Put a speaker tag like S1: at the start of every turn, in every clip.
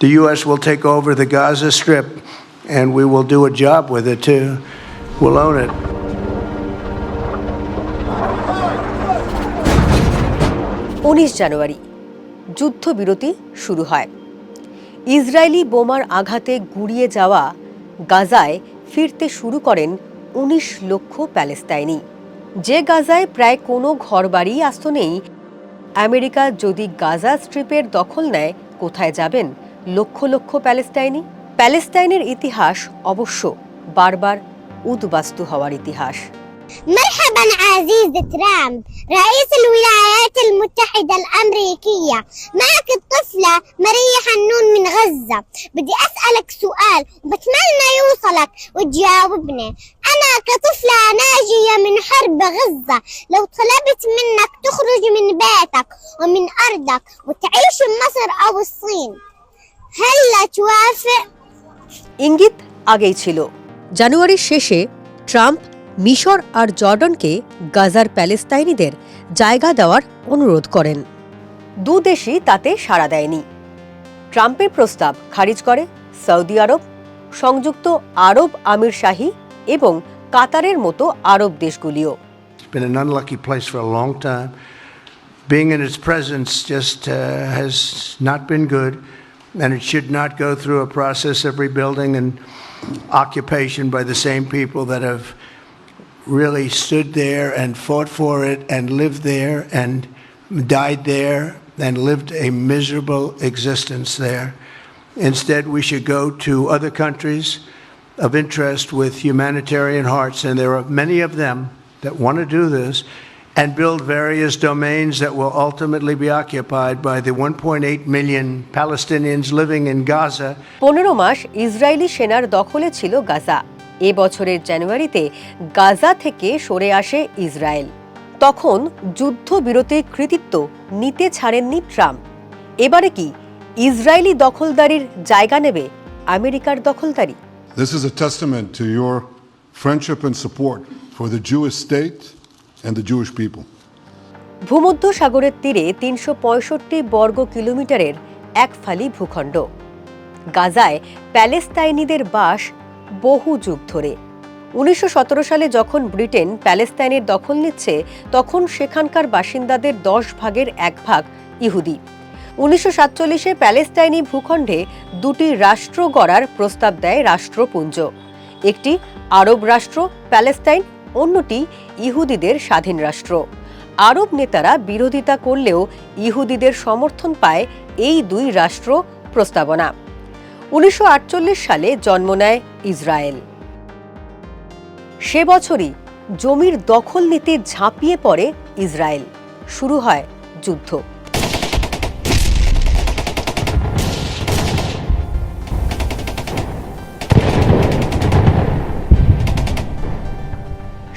S1: the U.S. will take over the Gaza Strip, and we will do a job with it, too. We'll own it.
S2: উনিশ জানুয়ারি, যুদ্ধবিরতি শুরু হয় Israeli বোমার আঘাতে গুড়িয়ে যাওয়া গাজায় ফিরতে শুরু করেন উনিশ লক্ষ প্যালেস্তাইনি যে গাজায় প্রায় কোনো ঘরবাড়ি আস্ত নেই, আমেরিকা যদি গাজা স্ট্রিপের দখল নেয়, কোথায় যাবেন লক্ষ লক্ষ প্যালেস্তাইনি প্যালেস্তাইনের ইতিহাস অবশ্য বারবার উদ্বাস্তু হওয়ার ইতিহাস
S3: مرحبا عزيز ترامب رئيس الولايات المتحدة الأمريكية معك الطفلة ماريا حنون من غزة بدي أسألك سؤال وبتمنى يوصلك وتجاوبني أنا كطفلة ناجية من حرب غزة لو طلبت منك تخرج من بيتك ومن أرضك وتعيش بمصر أو الصين هل توافق؟
S2: ইঙ্গিত আগেই ছিল। জানুয়ারির শেষে ট্রাম্প মিশর আর জর্ডনকে গাজার প্যালেস্তাইনিদের জায়গা দেওয়ার অনুরোধ করেন। দু দেশই তাতে সাড়া দেয়নি। ট্রাম্পের প্রস্তাব খারিজ করে সৌদি আরব সংযুক্ত আরব আমির শাহী এবং কাতারের মতো আরব দেশগুলিও.
S1: Being in its presence just uh, has not been good, and it should not go through a process of rebuilding and occupation by the same people that have really stood there and fought for it and lived there and died there and lived a miserable existence there. Instead, we should go to other countries of interest with humanitarian hearts, and there are many of them that want to do this and build various domains that will ultimately be occupied by the 1.8 million Palestinians living in Gaza.
S2: পনেরো মাস Israeli সেনার দখলে ছিল গাজা এ বছরের জানুয়ারিতে গাজা থেকে সরে আসে Israel তখন যুদ্ধবিরতির কৃতিত্ব নিতে ছাড়েননি ট্রাম্প এবারে কি ইসরায়েলি দখলদারির জায়গা নেবে আমেরিকার দখলদারি
S4: This is a testament to your friendship and support for the Jewish state and the Jewish people.
S2: ভূমধ্য সাগরের তীরে তিনশো পঁয়ষট্টি বর্গ কিলোমিটারের এক ফালি ভূখণ্ড। গাজায় প্যালেস্তাইনিদের বাস বহু যুগ ধরে। উনিশশো সালে যখন ব্রিটেন প্যালেস্তাইনের দখল নিচ্ছে, তখন সেখানকার বাসিন্দাদের দশ ভাগের এক ভাগ ইহুদি। উনিশশো সাতচল্লিশে প্যালেস্তাইনি ভূখণ্ডে দুটি রাষ্ট্র গড়ার প্রস্তাব দেয় রাষ্ট্রপুঞ্জ। একটি আরব রাষ্ট্র, প্যালেস্তাইন অন্যটি ইহুদিদের স্বাধীন রাষ্ট্র। আরব নেতারা বিরোধিতা করলেও ইহুদিদের সমর্থন পায় এই দুই রাষ্ট্র প্রস্তাবনা। উনিশশো আটচল্লিশ সালে জন্ম নেয় ইসরায়েল। সে বছরই জমির দখল নিতে ঝাঁপিয়ে পড়ে ইসরায়েল। শুরু হয় যুদ্ধ।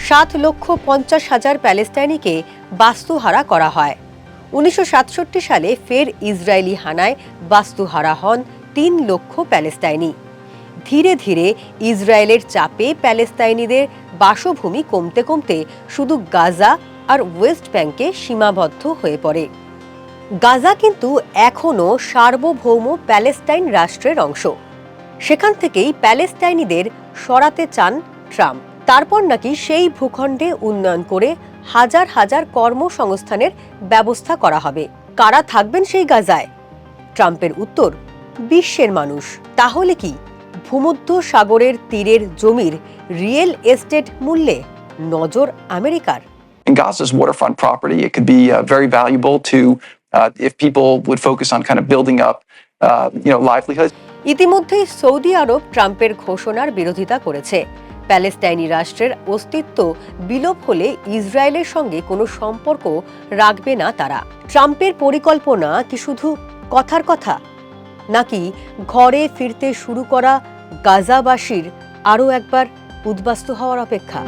S2: সাত লক্ষ পঞ্চাশ হাজার প্যালেস্তাইনিকে বাস্তুহারা করা হয়। উনিশশো সাতষট্টি সালে ফের ইসরায়েলি হানায় বাস্তুহারা হন তিন লক্ষ প্যালেস্তাইনি। ধীরে ধীরে ইসরায়েলের চাপে প্যালেস্তাইনিদের বাসভূমি কমতে কমতে শুধু গাজা আর ওয়েস্ট ব্যাংকে সীমাবদ্ধ হয়ে পড়ে। গাজা কিন্তু এখনও সার্বভৌম প্যালেস্তাইন রাষ্ট্রের অংশ। সেখান থেকেই প্যালেস্তাইনিদের সরাতে চান ট্রাম্প। তারপর নাকি সেই ভূখণ্ডে উন্নয়ন করে হাজার হাজার কর্মসংস্থানের ব্যবস্থা করা হবে কারা থাকবেন সেই গাজায় ট্রাম্পের উত্তর বিশ্বের মানুষ তাহলে কি ভূমধ্য সাগরের তীরের জমির রিয়েল এস্টেট মূল্যে নজর আমেরিকার
S5: Gaza's waterfront property. It could be uh, very valuable to uh, if people would focus on kind of building up, uh, you know, livelihoods.
S2: ইতিমধ্যেই সৌদি আরব ট্রাম্পের ঘোষণার বিরোধিতা করেছে প্যালেস্তাইনি রাষ্ট্রের অস্তিত্ব বিলোপ হলে ইসরায়েলের সঙ্গে কোনো সম্পর্ক রাখবে না তারা। ট্রাম্পের পরিকল্পনা কি শুধু কথার কথা, নাকি ঘরে ফিরতে শুরু করা গাজাবাসীর আরও একবার উদ্বাস্ত হওয়ার অপেক্ষা?